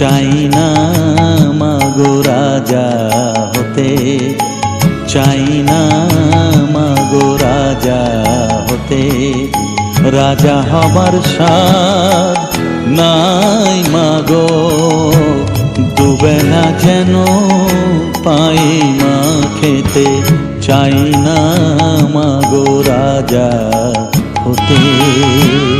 চাই না মাগো রাজা হতে। চাই না মাগো রাজা হতে। রাজা হবার সাদ নাই মাগো। দুবেলা যেন পাই মা খেতে। চাই না মাগো রাজা হতে।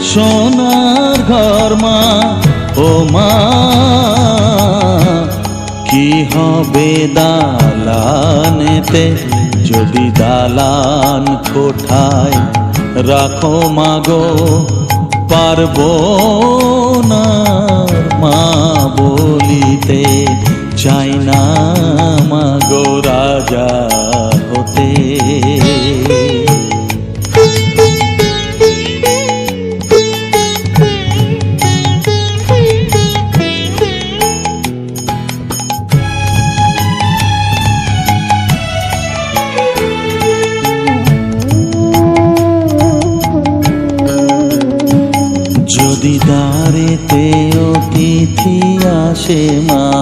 সোনার ঘর মা, ও মা, কি হবে দালানেতে যদি দালান কোঠায় রাখো মাগো পারব না। যদি দাঁড়েতে অতিথি আসে মা।